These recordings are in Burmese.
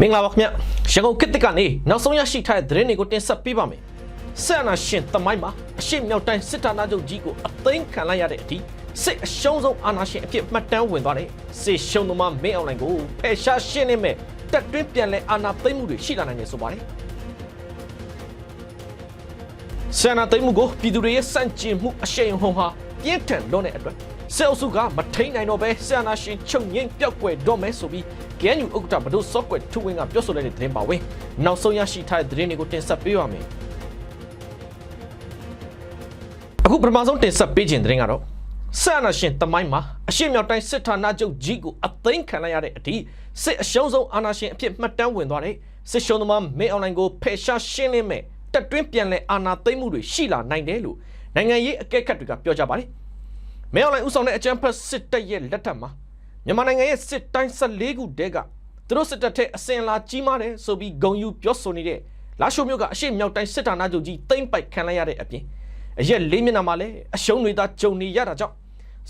မင်္ဂလာပါခင်ဗျရန်ကုန်ခေတ်တစ်ကနေနောက်ဆုံးရရှိထားတဲ့သတင်းတွေကိုတင်ဆက်ပေးပါမယ်ဆက်အနာရှင်တမိုင်းမှာအရှိမြောက်တိုင်းစစ်ဌာနချုပ်ကြီးကိုအသိမ်းခံလိုက်ရတဲ့အထိစစ်အရှုံးဆုံးအာဏာရှင်အဖြစ်မှတ်တမ်းဝင်သွားတဲ့စစ်ရှုံးသမားမင်းအောင်လှိုင်ကိုဖယ်ရှားရှင်းနေမဲ့တက်တွင်းပြန်လဲအာဏာသိမ်းမှုတွေရှိလာနိုင်တယ်ဆိုပါတယ်ဆန္ဒသိမ်းမှုကိုပြည်သူတွေရဲ့စန့်ကျင်မှုအရှိန်ဟုန်ဟာပြင်းထန်လွန်းတဲ့အတွက် ဆဲအုပ်စုကမထိန်နိုင်တော့ပဲဆန္ဒရှင်ချုပ်ငိမ့်ပြောက်ကွယ်တော့မယ်ဆိုပြီး GNU ဥက္ကဋ္ဌဘဒုစော့ကွယ်ထူဝင်းကပြောဆိုလိုက်တဲ့သတင်းပါဝင်နောက်ဆုံးရရှိထားတဲ့သတင်းတွေကိုတင်ဆက်ပေးပါမယ်အခုပထမဆုံးတင်ဆက်ပေးခြင်းသတင်းကတော့ဆန္ဒရှင်တမိုင်းမှာအရှိမြောက်တိုင်းစစ်ဌာနချုပ်ကြီးကိုအသိမ်းခံလိုက်ရတဲ့အထိစစ်အရှုံးဆုံးအာဏာရှင်အဖြစ်မှတ်တမ်းဝင်သွားတဲ့စစ်ရှုံးသမားမင်းအွန်လိုင်းကိုဖယ်ရှားရှင်းလင်းမဲ့တက်တွင်းပြန်လဲအာဏာသိမ်းမှုတွေရှိလာနိုင်တယ်လို့နိုင်ငံရေးအကဲခတ်တွေကပြောကြပါတယ် မင်းအွန်လိုင်းဥဆောင်တဲ့အကြမ်းဖက်စစ်တပ်ရဲ့လက်ထက်မှာမြန်မာနိုင်ငံရဲ့စစ်တိုင်း14ခုတည်းကသူတို့စစ်တပ်ထဲအစင်လာကြီးမားတယ်ဆိုပြီးဂုံယူပြောဆိုနေတဲ့လာရှိုမြို့ကအရှိမြောက်တိုင်းစစ်ဌာနချုပ်ကြီးတိမ့်ပိုက်ခံလိုက်ရတဲ့အပြင်အရက်လေးမျက်နှာမှာလည်းအရှုံးတွေသာကြုံနေရတာကြောင့်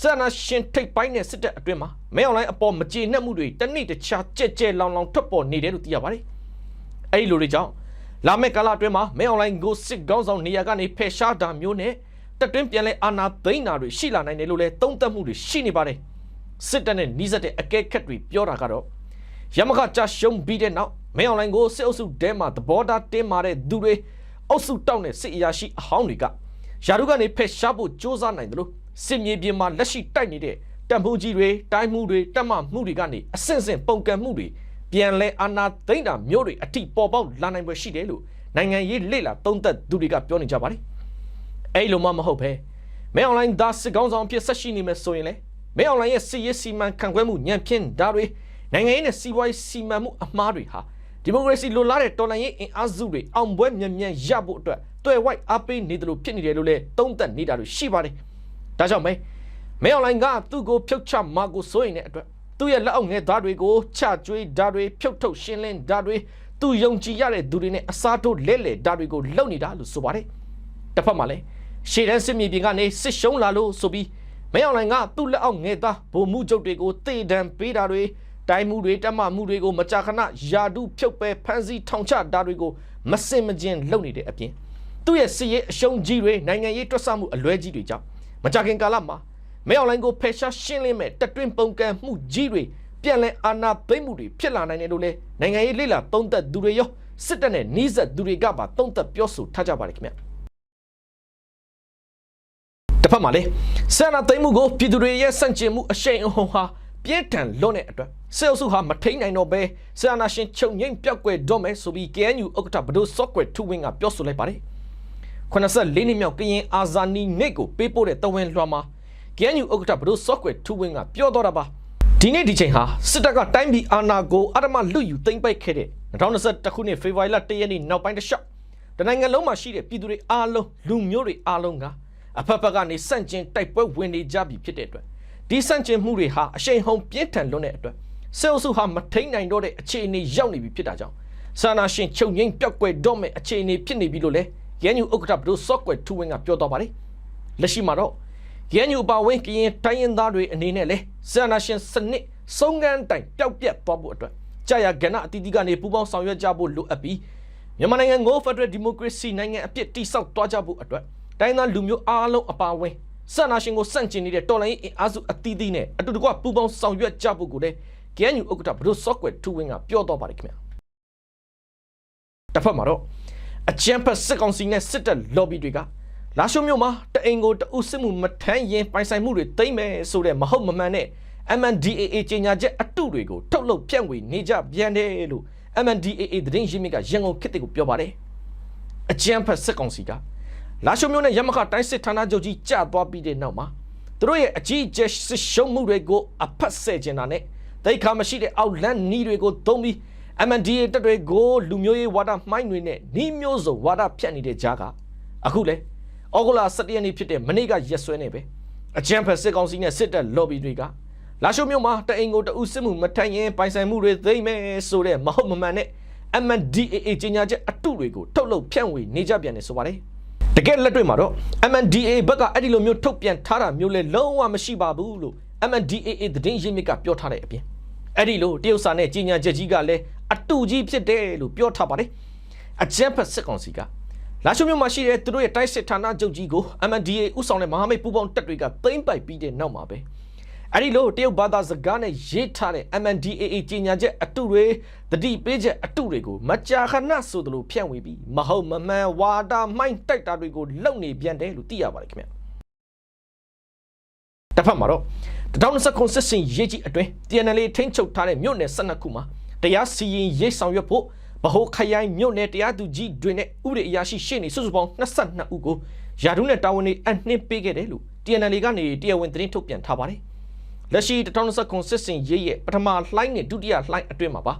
ဆန္ဒရှင်ထိတ်ပိုင်းတဲ့စစ်တပ်အတွင်းမှာမဲအွန်လိုင်းအပေါ်မကျေနပ်မှုတွေတနေ့တခြားကြဲကြဲလောင်လောင်ထွက်ပေါ်နေတယ်လို့သိရပါတယ်။အဲဒီလိုတွေကြောင့်လာမယ့်ကာလအတွင်းမှာမဲအွန်လိုင်းကိုစစ်ကောင်းဆောင်နေရာကနေဖယ်ရှားတာမျိုးနဲ့ တက်တွင်းပြန်လဲအာဏာသိမ်းတာတွေရှိလာနိုင်တယ်လို့လည်းသုံးသပ်မှုတွေရှိနေပါတယ်။စစ်တပ်နဲ့နှီးစပ်တဲ့အကဲခတ်တွေပြောတာကတော့ရမခကြရှုံးပြီးတဲ့နောက်မဲအွန်လိုင်းကိုစစ်အုပ်စုတဲမှာသဘောထားတင်းမာတဲ့သူတွေအုပ်စုတောက်တဲ့စစ်အရာရှိအဟောင်းတွေကယာရုကနေဖယ်ရှားဖို့စ조사နိုင်တယ်လို့စစ်မြေပြင်မှာလက်ရှိတိုက်နေတဲ့တပ်မှုကြီးတွေတိုင်းမှုတွေတပ်မမှုတွေကနေအဆင့်ဆင့်ပုံကံမှုတွေပြန်လဲအာဏာသိမ်းတာမျိုးတွေအထိပေါ်ပေါက်လာနိုင်ပွဲရှိတယ်လို့နိုင်ငံရေးလေ့လာသုံးသပ်သူတွေကပြောနေကြပါတယ် အဲ့လိုမှမဟုတ်ပဲမဲအွန်လိုင်းသားစစ်ကောင်းဆောင်အဖြစ်ဆက်ရှိနေမယ်ဆိုရင်လေမဲအွန်လိုင်းရဲ့စီရေးစီမံခန့်ခွဲမှုညံဖြင်းဓာတ်တွေနိုင်ငံရေးနဲ့စီးပွားရေးစီမံမှုအမှားတွေဟာဒီမိုကရေစီလိုလားတဲ့တော်လှန်ရေးအင်အားစုတွေအောင်ပွဲမြန်မြန်ရဖို့အတွက်တွယ်ဝိုက်အားပေးနေတယ်လို့ဖြစ်နေတယ်လို့လည်းသုံးသပ်နေတာတွေရှိပါတယ်။ဒါကြောင့်ပဲမဲအွန်လိုင်းကသူ့ကိုဖြုတ်ချမှာကိုစိုးရင်တဲ့အတွက်သူ့ရဲ့လက်အောက်ငယ်သားတွေကိုချကျွေးဓာတ်တွေဖြုတ်ထုတ်ရှင်းလင်းဓာတ်တွေသူယုံကြည်ရတဲ့သူတွေနဲ့အစားထိုးလဲလှယ်ဓာတ်တွေကိုလုံနေတာလို့ဆိုပါတယ်။တစ်ဖက်မှာလည်း ရှေ့တန်းစစ်မြေပြင်ကနေစစ်ရှုံးလာလို့ဆိုပြီးမဲအွန်လိုင်းကသူ့လက်အောက်ငယ်သားဗိုလ်မှုချုပ်တွေကိုတေတံပေးတာတွေတိုင်းမှုတွေတက်မှမှုတွေကိုမကြာခဏယာတုဖြုတ်ပဲဖမ်းဆီးထောင်ချတာတွေကိုမစင်မကျင်လုပ်နေတဲ့အပြင်သူ့ရဲ့စစ်ရေးအရှုံးကြီးတွေနိုင်ငံရေးတွက်ဆမှုအလွဲကြီးတွေကြောင့်မကြာခင်ကာလမှာမဲအွန်လိုင်းကိုဖယ်ရှားရှင်းလင်းမဲ့တက်တွင်းပုံကံမှုကြီးတွေပြန်လည်အာဏာသိမ်းမှုတွေဖြစ်လာနိုင်တယ်လို့လေနိုင်ငံရေးလေ့လာသုံးသပ်သူတွေရောစစ်တပ်နဲ့နှီးဆက်သူတွေကပါသုံးသပ်ပြောဆိုထားကြပါတယ်ခင်ဗျ တစ်ဖက်မှာလေဆန္ဒသိမ်းမှုကိုပြည်သူတွေရဲ့စန့်ကျင်မှုအရှိန်အဟုန်ဟာပြင်းထန်လွန်းတဲ့အတွက်စေအုပ်စုဟာမထိန်နိုင်တော့ပဲဆန္ဒရှင်ချုပ်ငိမ့်ပြောက်ကွယ်တော့မယ်ဆိုပြီး KNU ဥက္ကဋ္ဌဘဒို software 2 wing ကပြောဆိုလိုက်ပါတယ်84နှစ်မြောက်ကရင်အာဇာနီနေ့ကိုပေးပို့တဲ့တဝန်လွှာမှာ KNU ဥက္ကဋ္ဌဘဒို software 2 wing ကပြောတော့တာပါဒီနေ့ဒီချိန်ဟာစစ်တပ်ကတိုင်းပြည်အာဏာကိုအရမလွတ်ယူသိမ်းပိုက်ခဲ့တဲ့2021ခုနှစ်ဖေဖော်ဝါရီလ1ရက်နေ့နောက်ပိုင်းတစ်လျှောက်တနိုင်ငံလုံးမှာရှိတဲ့ပြည်သူတွေအားလုံးလူမျိုးတွေအားလုံးက အဖက်ဖက်ကနေစန့်ကျင်တိုက်ပွဲဝင်နေကြပြီဖြစ်တဲ့အတွက်ဒီစန့်ကျင်မှုတွေဟာအရှိန်ဟုန်ပြင်းထန်လွန်းတဲ့အတွက်ဆဲအုပ်စုဟာမထိန်နိုင်တော့တဲ့အခြေအနေရောက်နေပြီဖြစ်တာကြောင့်ဆန္ဒရှင်ချုပ်ငိမ့်ပြောက်ကွယ်တော့မဲ့အခြေအနေဖြစ်နေပြီလို့လဲရန်ယူဥက္ကဋ္ဌဘဒို software 2 wing ကပြောတော့ပါတယ်လက်ရှိမှာတော့ရန်ယူပါဝင်ကရင်တိုင်းရင်းသားတွေအနေနဲ့လဲဆန္ဒရှင်စနစ်စုံကန်းတိုင်ပျောက်ပြက်သွားဖို့အတွက်ကြာရကဏ္ဍအတီးတီးကနေပူးပေါင်းဆောင်ရွက်ကြဖို့လိုအပ်ပြီးမြန်မာနိုင်ငံကို Federal Democracy နိုင်ငံအပြစ်တိဆောက်သွားကြဖို့အတွက် တိုင်းသားလူမျိုးအားလုံးအပါအဝင်ဆန္ဒရှင်ကိုစန့်ကျင်နေတဲ့တော်လိုင်းအင်အားစုအသီးသီးနဲ့အတူတကွပူးပေါင်းဆောင်ရွက်ကြဖို့ကိုလည်း KNU ဥက္ကဋ္ဌဘဒု software 2 wing ကပြောတော့ပါတယ်ခင်ဗျာတစ်ဖက်မှာတော့အကြံဖက်စစ်ကောင်စီနဲ့စစ်တပ် lobby တွေကလာရှုံမြို့မှာတအိမ်ကိုတအုပ်စစ်မှုမထမ်းရင်ပိုင်ဆိုင်မှုတွေတိမ့်မယ်ဆိုတဲ့မဟုတ်မမှန်တဲ့ MNDAA ကြေညာချက်အတုတွေကိုထုတ်လုပ်ပြန့်ဝေနေကြပြန်တယ်လို့ MNDAA သတင်းရင်းမြစ်ကရန်ကုန်ခေတ်တွေကိုပြောပါတယ်အကြံဖက်စစ်ကောင်စီက လာရှုံမြို့နဲ့ရမခတိုင်းစစ်ဌာနချုပ်ကြီးကျသွားပြီးတဲ့နောက်မှာသူတို့ရဲ့အကြီးအကျယ်စစ်ရှုံးမှုတွေကိုအဖက်ဆဲကျင်တာနဲ့ဒိတ်ခါမရှိတဲ့အောက်လန်းနီးတွေကိုသုံးပြီး MNDA တပ်တွေကိုလူမျိုးရေးဝါဒမှိုင်းတွေနဲ့နီးမျိုးစုံဝါဒဖြတ်နေတဲ့ကြားကအခုလေဩဂုလာ17ရက်နေ့ဖြစ်တဲ့မနေ့ကရက်စွဲနေပဲအကြံဖက်စစ်ကောင်စီနဲ့စစ်တပ် lobby တွေကလာရှုံမြို့မှာတအိမ်ကိုတအုပ်စစ်မှုမထမ်းရင်ပိုင်ဆိုင်မှုတွေသိမ့်မယ်ဆိုတဲ့မဟုတ်မမှန်တဲ့ MNDAA ကြေညာချက်အတုတွေကိုထုတ်လုပ်ဖြန့်ဝေနေကြပြန်တယ်ဆိုပါတယ် တကယ်လက်တွေ့မှာတော့ MNDAA ဘက်ကအဲ့ဒီလိုမျိုးထုတ်ပြန်ထားတာမျိုးလဲလုံးဝမရှိပါဘူးလို့ MNDAA သတင်းရင်းမြစ်ကပြောထားတဲ့အပြင်အဲ့ဒီလိုတရုတ်စာနဲ့ကြီးညာချက်ကြီးကလည်းအတူကြီးဖြစ်တယ်လို့ပြောထားပါတယ်အကြမ်းဖက်စစ်ကောင်စီကလာရှုမြို့မှာရှိတဲ့သူတို့ရဲ့တိုက်စစ်ဌာနချုပ်ကြီးကို MNDA ဥဆောင်တဲ့မဟာမိတ်ပူးပေါင်းတပ်တွေကသိမ်းပိုက်ပြီးတဲ့နောက်မှာပဲ အဲ့ဒီလိုတရုတ်ဘာသာစကားနဲ့ရေးထားတဲ့ MNDAA ကြီးညာချက်အတုတွေတတိပေးချက်အတုတွေကိုမကြာခဏဆိုသလိုဖြန့်ဝေပြီးမဟုတ်မမှန်ဝါဒမိုင်းတိုက်တာတွေကိုလုံနေပြန်တယ်လို့သိရပါတယ်ခင်ဗျတစ်ဖက်မှာတော့2029စစ်စင်ရေးကြီးအတွင်း TNL ထိန်းချုပ်ထားတဲ့မြို့နယ်12ခုမှာတရားစီရင်ရေးဆောင်ရွက်ဖို့ဗဟိုခရိုင်မြို့နယ်တရားသူကြီးတွေနဲ့ဥပဒေအရာရှိရှေ့နေစုစုပေါင်း22ဦးကိုယာဒုနဲ့တာဝန်တွေအနှင်းပေးခဲ့တယ်လို့ TNL ကနေတရားဝင်သတင်းထုတ်ပြန်ထားပါတယ်။ လက်ရှိ2029စစ်စင်ရေးရဲ့ပထမလှိုင်းနဲ့ဒုတိယလှိုင်းအတွင်းမှာပါ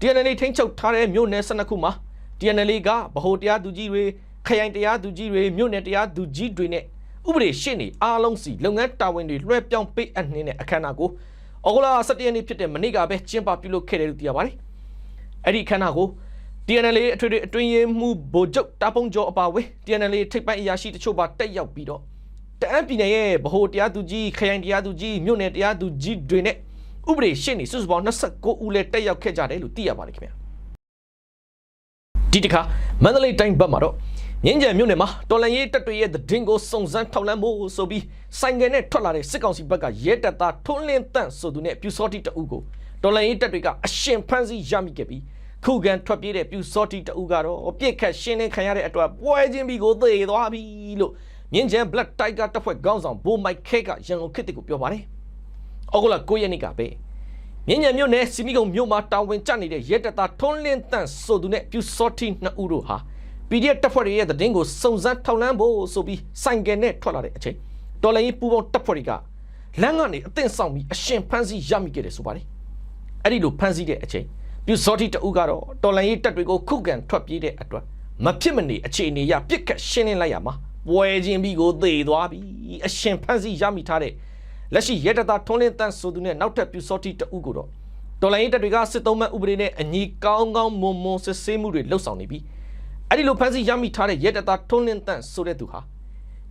TNL ထိန်းချုပ်ထားတဲ့မြို့နယ်12ခုမှာ TNL ကဗဟိုတရားသူကြီးတွေခရိုင်တရားသူကြီးတွေမြို့နယ်တရားသူကြီးတွေနဲ့ဥပဒေရှေ့နေအားလုံးစီလုပ်ငန်းတာဝန်တွေလွှဲပြောင်းပေးအပ်နေတဲ့အခမ်းအနားကိုဩဂုတ်လ17ရက်နေ့ဖြစ်တဲ့မနေ့ကပဲကျင်းပပြုလုပ်ခဲ့တယ်လို့သိရပါတယ်။အဲ့ဒီအခမ်းအနားကို TNL အထွေထွေအတွင်းရေးမှူးဗိုလ်ချုပ်တာပုံကျော်အပါအဝင် TNL ထိပ်ပိုင်းအရာရှိတချို့ပါတက်ရောက်ပြီးတော့ တအန်းပြည်နယ်ရဲ့ဗဟိုတရားသူကြီးခရိုင်တရားသူကြီးမြို့နယ်တရားသူကြီးတွေနဲ့ဥပဒေရှေ့နေစုစုပေါင်း29ဦးလည်းတက်ရောက်ခဲ့ကြတယ်လို့သိရပါတယ်ခင်ဗျာဒီတစ်ခါမန္တလေးတိုင်းဘက်မှာတော့ငင်းကြံမြို့နယ်မှာတော်လန်ရေးတပ်တွေရဲ့တည်င်းကိုစုံစမ်းထောက်လှမ်းဖို့ဆိုပြီးဆိုင်ငယ်နဲ့ထွက်လာတဲ့စစ်ကောင်စီဘက်ကရဲတပ်သားထွန်းလင်းတန့်ဆိုသူနဲ့ပြူစောတိတအုပ်ကိုတော်လန်ရေးတပ်တွေကအရှင်ဖမ်းဆီးရမိခဲ့ပြီးခုခံထွက်ပြေးတဲ့ပြူစောတိတအုပ်ကတော့ပြစ်ခတ်ရှင်းလင်းခံရတဲ့အတွက်ပွဲချင်းပြီးကိုသေသွားပြီလို့ မြင်းကျန် Black Tiger တပ်ဖွဲ့ခေါင်းဆောင်ဘိုးမိုက်ခဲကရန်ကုန်ခေတ်ကိုပြောပါတယ်။အောက်ကလာ9ရက်နေ့ကပဲမြင်းညံမြို့နယ်စီမီကုံမြို့မှာတာဝန်ကျနေတဲ့ရဲတပ်သားထွန်းလင်းတန့်ဆိုသူနဲ့ပြူစောတိနှစ်ဦးတို့ဟာ PDF တပ်ဖွဲ့တွေရဲ့သတင်းကိုစုံစမ်းထောက်လှမ်းဖို့ဆိုပြီးဆိုင်ကယ်နဲ့ထွက်လာတဲ့အချိန်တော်လိုင်းပူပေါင်းတပ်ဖွဲ့တွေကလမ်းကနေအသင့်ဆောင်ပြီးအရှင်ဖမ်းဆီးရမိခဲ့တယ်ဆိုပါတယ်အဲ့ဒီလိုဖမ်းဆီးတဲ့အချိန်ပြူစောတိတအုပ်ကတော့တော်လိုင်းတပ်တွေကိုခုခံထွက်ပြေးတဲ့အတွက်မဖြစ်မနေအခြေအနေရပြစ်ခတ်ရှင်းလင်းလိုက်ရမှာ ပွဲချင်းပြီးကိုသေသွားပြီအရှင်ဖမ်းဆီးရမိထားတဲ့လက်ရှိရဲတပ်သားထွန်းလင်းတန်းဆိုသူနဲ့နောက်ထပ်ပြူစောတိတအုပ်ကိုတော့တော်လိုင်းတပ်တွေကစစ်သုံးမှတ်ဥပဒေနဲ့အညီကောင်းကောင်းမွန်မွန်စစ်ဆေးမှုတွေလှုပ်ဆောင်နေပြီးအဲ့ဒီလိုဖမ်းဆီးရမိထားတဲ့ရဲတပ်သားထွန်းလင်းတန့်ဆိုတဲ့သူဟာ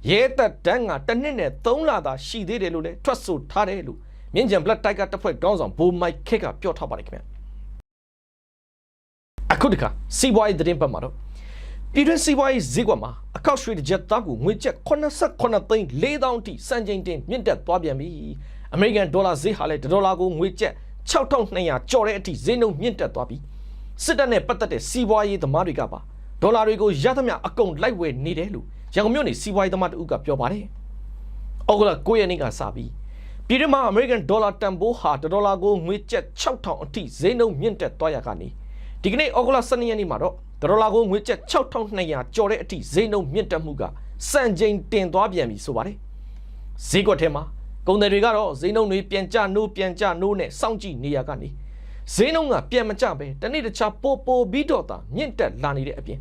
ရဲတပ်တန်းကတစ်နှစ်နဲ့၃လသာရှိသေးတယ်လို့လည်းထွက်ဆိုထားတယ်လို့မြင်းကြံဘလက်တိုက်ကတပ်ဖွဲ့ခေါင်းဆောင်ဘိုမိုက်ခက်ကပြောထားပါတယ်ခင်ဗျအခုတခါစီးပွားရေးသတင်းပတ်မှာတော့ ပြည်တွင်းစီးပွားရေးဈေးကွက်မှာအကောက်ရွှေတစ်ကြက်သားကိုငွေကျပ်89သိန်း4000တိစံချိန်တင်မြင့်တက်သွားပြန်ပြီအမေရိကန်ဒေါ်လာဈေးဟာလည်းဒေါ်လာကိုငွေကျပ်6200ကျော်တဲ့အထိဈေးနှုန်းမြင့်တက်သွားပြီစစ်တပ်နဲ့ပတ်သက်တဲ့စီးပွားရေးသမားတွေကပါဒေါ်လာတွေကိုရသမျှအကုန်လိုက်ဝယ်နေတယ်လို့ရန်ကုန်မြို့နေစီးပွားရေးသမားတဦးကပြောပါတယ်။အောက်ကလာ9ရက်နေ့ကစပြီးပြည်တွင်းမှာအမေရိကန်ဒေါ်လာတန်ဖိုးဟာဒေါ်လာကိုငွေကျပ်6000အထိဈေးနှုန်းမြင့်တက်သွားရကနေ ဒီကနေ့အောက်ကလာ12ရက်နေ့မှာတော့ဒေါ်လာကိုငွေကျပ်6200ကျော်တဲ့အထိဈေးနှုန်းမြင့်တက်မှုကစံချိန်တင်သွားပြန်ပြီဆိုပါတယ်။ဈေးကွက်ထဲမှာကုန်တယ်တွေကတော့ဈေးနှုန်းတွေပြန်ကျနိုးပြန်ကျနိုးနဲ့စောင့်ကြည့်နေရကနေဈေးနှုန်းကပြန်မကျပဲတနေ့တခြားပိုပိုပြီးတော့တာမြင့်တက်လာနေတဲ့အပြင်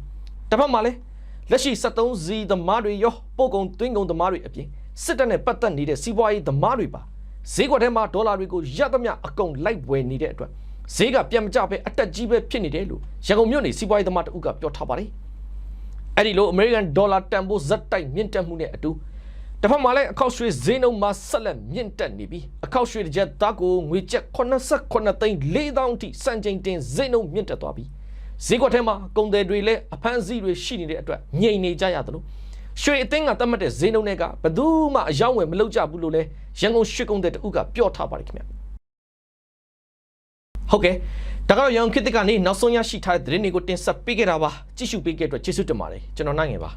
တစ်ဖက်မှာလည်းလက်ရှိ73စီသမားတွေရောပို့ကုန်သွင်းကုန်သမားတွေအပြင်စစ်တပ်နဲ့ပတ်သက်နေတဲ့စီးပွားရေးသမားတွေပါဈေးကွက်ထဲမှာဒေါ်လာတွေကိုရသမျှအကုန်လိုက်ဝယ်နေတဲ့အတွက် ဈေးကပြန်မကျပဲအတက်ကြီးပဲဖြစ်နေတယ်လို့ရန်ကုန်မြို့နေစီးပွားရေးသမားတဦးကပြောထားပါတယ်အဲ့ဒီလိုအမေရိကန်ဒေါ်လာတန်ဖိုးဇက်တိုက်မြင့်တက်မှုနဲ့အတူတစ်ဖက်မှာလည်းအခောက်ရွှေဈေးနှုန်းမှာဆက်လက်မြင့်တက်နေပြီးအခောက်ရွှေတစ်ကျပ်သားကိုငွေကျပ်89သိန်း4000ထိစံချိန်တင်ဈေးနှုန်းမြင့်တက်သွားပြီးဈေးကွက်ထဲမှာကုန်တယ်တွေလည်းအဖမ်းဆီးတွေရှိနေတဲ့အတွက်ငြိမ်နေကြရသလိုရွှေအသင်းကတတ်မှတ်တဲ့ဈေးနှုန်းတွေကဘယ်သူမှအယောင်းဝယ်မလုပ်ကြဘူးလို့လည်းရန်ကုန်ရွှေကုန်တဲ့တဦးကပြောထားပါတယ်ခင်ဗျ ဟုတ်ကဲ့ဒါကတော့ရန်ကုန်ခေတ်ကနေနောက်ဆုံးရရှိထားတဲ့သတင်းတွေကိုတင်ဆက်ပေးခဲ့တာပါကြည့်ရှုပေးခဲ့တဲ့အတွက်ကျေးဇူးတင်ပါတယ်ကျွန်တော်နိုင်ငယ်ပါ